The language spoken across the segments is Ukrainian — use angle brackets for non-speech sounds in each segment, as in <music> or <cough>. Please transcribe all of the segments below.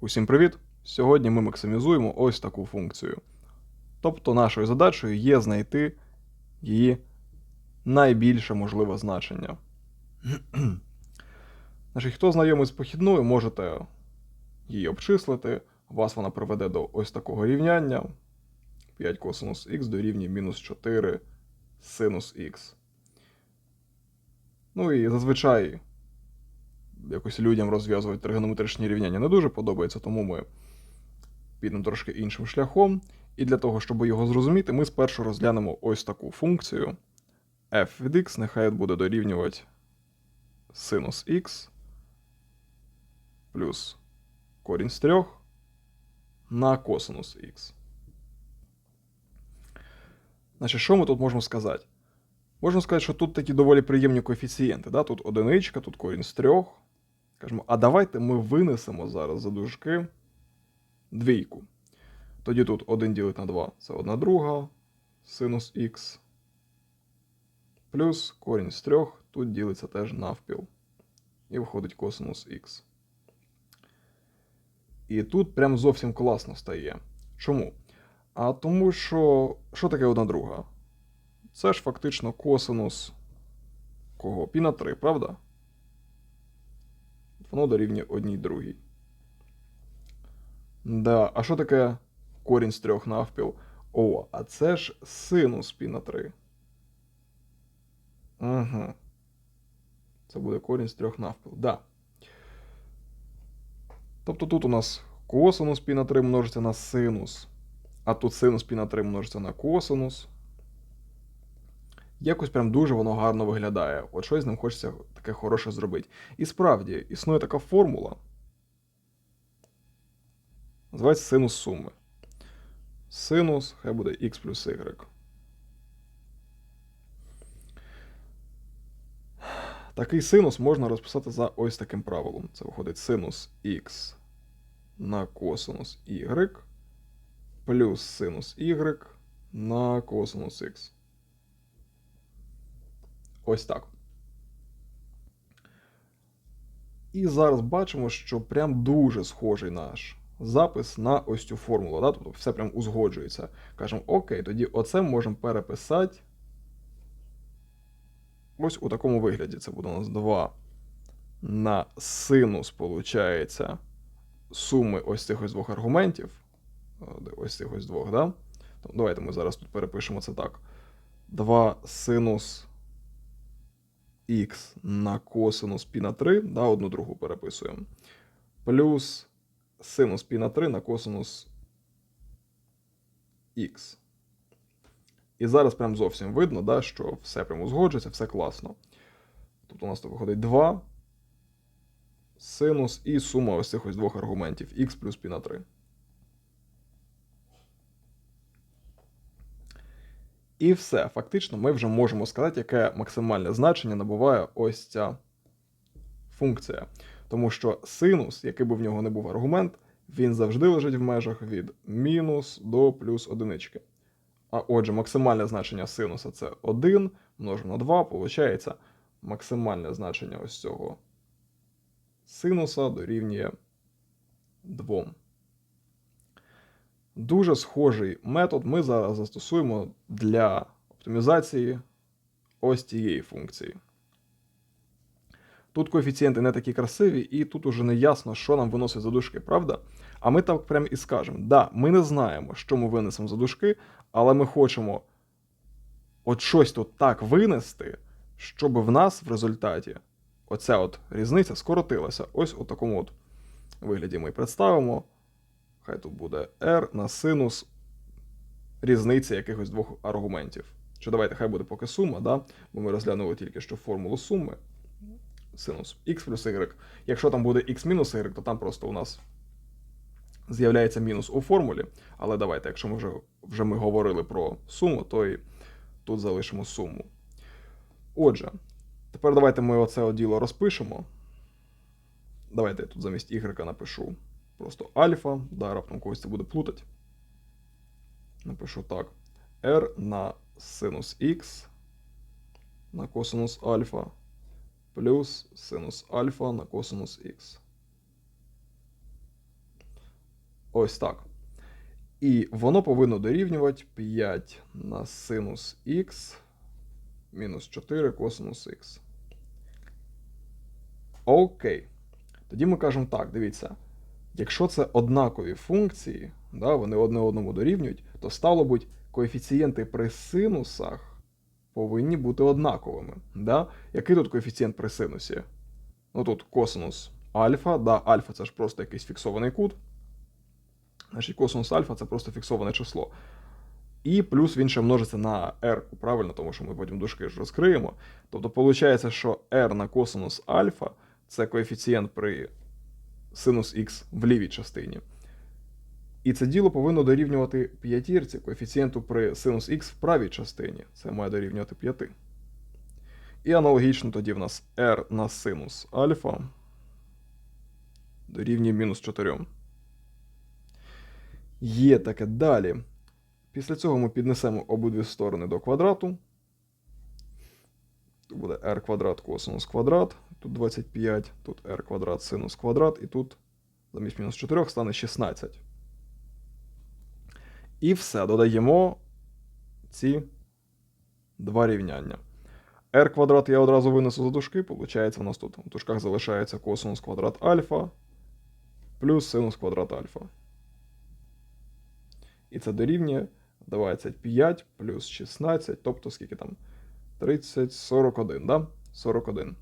Усім привіт! Сьогодні ми максимізуємо ось таку функцію. Тобто нашою задачею є знайти її найбільше можливе значення. <clears throat> Значить, хто знайомий з похідною, можете її обчислити. Вас вона приведе до ось такого рівняння. 5 косинус х дорівнює мінус 4 синус х. Ну і зазвичай якось людям розв'язувати тригонометричні рівняння не дуже подобається, тому ми підемо трошки іншим шляхом. І для того, щоб його зрозуміти, ми спершу розглянемо ось таку функцію. f від x нехай буде дорівнювати синус х плюс корінь з 3 на косинус х. Значить, що ми тут можемо сказати? Можна сказати, що тут такі доволі приємні коефіцієнти. Да? Тут одиничка, тут корінь з трьох. Кажемо, а давайте ми винесемо зараз за дужки двійку. Тоді тут 1 ділить на 2 це 1 друга, синус х. Плюс корінь з 3 тут ділиться теж навпіл. І виходить косинус х. І тут прям зовсім класно стає. Чому? А тому що. Що таке 1 друга? Це ж фактично косинус кого? Пі на 3, правда? Воно дорівнює одній другій. Да, а що таке корінь з трьох навпіл? О, а це ж синус пі на 3. Угу. Це буде корінь з трьох навпіл. Да. Тобто тут у нас косинус пі на 3 множиться на синус. А тут синус пі на 3 множиться на косинус. Якось прям дуже воно гарно виглядає. От щось з ним хочеться таке хороше зробити. І справді, існує така формула. Називається синус суми. Синус, хай буде x плюс y. Такий синус можна розписати за ось таким правилом. Це виходить синус x на косинус y плюс синус y на косинус x. Ось так. І зараз бачимо, що прям дуже схожий наш запис на ось цю формулу. Да? Тобто все прям узгоджується. Кажемо, окей, тоді оце можемо переписати. Ось у такому вигляді. Це буде у нас 2 на синус, виходить, суми ось цих ось двох аргументів. Ось цих ось двох, да? Давайте ми зараз тут перепишемо це так. 2 синус х на косинус пі на 3, да, одну другу переписуємо. Плюс синус пі на 3 на косинус х. І зараз прям зовсім видно, да, що все прям узгоджується, все класно. Тобто у нас тут виходить 2 синус і сума ось цих ось двох аргументів х плюс пі на 3. І все. Фактично, ми вже можемо сказати, яке максимальне значення набуває ось ця функція. Тому що синус, який би в нього не був аргумент, він завжди лежить в межах від мінус до плюс одинички. А отже, максимальне значення синуса це 1 множимо на 2, виходить, максимальне значення ось цього синуса дорівнює 2. Дуже схожий метод ми зараз застосуємо для оптимізації ось цієї функції. Тут коефіцієнти не такі красиві, і тут уже не ясно, що нам виносить за дужки, правда? А ми так прямо і скажемо: да, ми не знаємо, що ми винесемо за дужки, але ми хочемо от щось тут так винести, щоб в нас в результаті оця от різниця скоротилася. Ось у такому от вигляді ми представимо. Хай тут буде r на синус різниці якихось двох аргументів. Що давайте, хай буде поки сума, да? бо ми розглянули тільки що формулу суми. Синус x плюс y. Якщо там буде x мінус y, то там просто у нас з'являється мінус у формулі. Але давайте, якщо ми вже вже ми говорили про суму, то і тут залишимо суму. Отже, тепер давайте ми оце діло розпишемо. Давайте я тут замість y напишу просто альфа, да, раптом когось це буде плутати. Напишу так. R на синус х на косинус альфа плюс синус альфа на косинус х. Ось так. І воно повинно дорівнювати 5 на синус х мінус 4 косинус х. Окей. Тоді ми кажемо так, дивіться. Якщо це однакові функції, да, вони одне одному дорівнюють, то стало бути, коефіцієнти при синусах повинні бути однаковими. Да? Який тут коефіцієнт при синусі? Ну тут косинус альфа, да, альфа це ж просто якийсь фіксований кут. Значить, косинус альфа це просто фіксоване число. І плюс він ще множиться на r, правильно, тому що ми потім дужки ж розкриємо. Тобто, виходить, що r на косинус альфа це коефіцієнт при синус х в лівій частині. І це діло повинно дорівнювати п'ятірці коефіцієнту при синус х в правій частині. Це має дорівнювати 5. І аналогічно тоді в нас r на синус альфа дорівнює мінус 4. Є таке далі. Після цього ми піднесемо обидві сторони до квадрату. Тут буде r квадрат косинус квадрат, тут 25, тут r квадрат синус квадрат, і тут замість мінус 4 стане 16. І все, додаємо ці два рівняння. r квадрат я одразу винесу за дужки, виходить, у нас тут в дужках залишається косинус квадрат альфа плюс синус квадрат альфа. І це дорівнює 25 плюс 16, тобто скільки там? 30, 41, да? 41.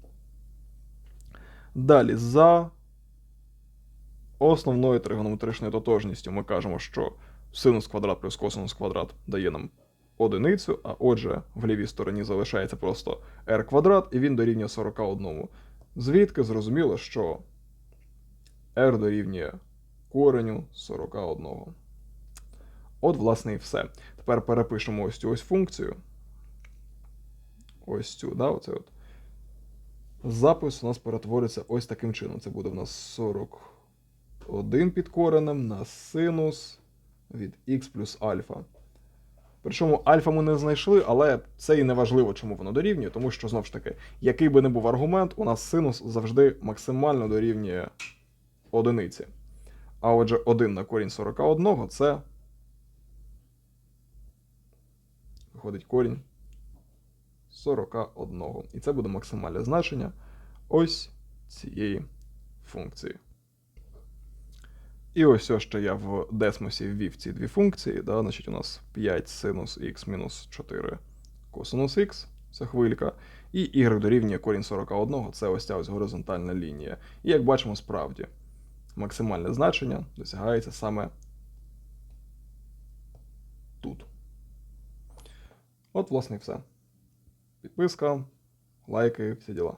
Далі, за основною тригонометричною тотожністю ми кажемо, що синус квадрат плюс косинус квадрат дає нам одиницю, а отже, в лівій стороні залишається просто r квадрат, і він дорівнює 41. Звідки зрозуміло, що r дорівнює кореню 41. От, власне, і все. Тепер перепишемо ось цю ось функцію. Ось цю, да, оце от. Запис у нас перетвориться ось таким чином. Це буде в нас 41 під коренем на синус від х плюс альфа. Причому альфа ми не знайшли, але це і не важливо, чому воно дорівнює, тому що, знову ж таки, який би не був аргумент, у нас синус завжди максимально дорівнює одиниці. А отже, 1 на корінь 41 це. Виходить корінь 41. І це буде максимальне значення ось цієї функції. І ось ось що я в десмосі ввів ці дві функції. Да? Значить, у нас 5 синус х мінус 4 косинус х, це хвилька. І y дорівнює корінь 41, це ось ця ось горизонтальна лінія. І як бачимо, справді, максимальне значення досягається саме тут. От, власне, і все. Підписка, лайки, всі діла.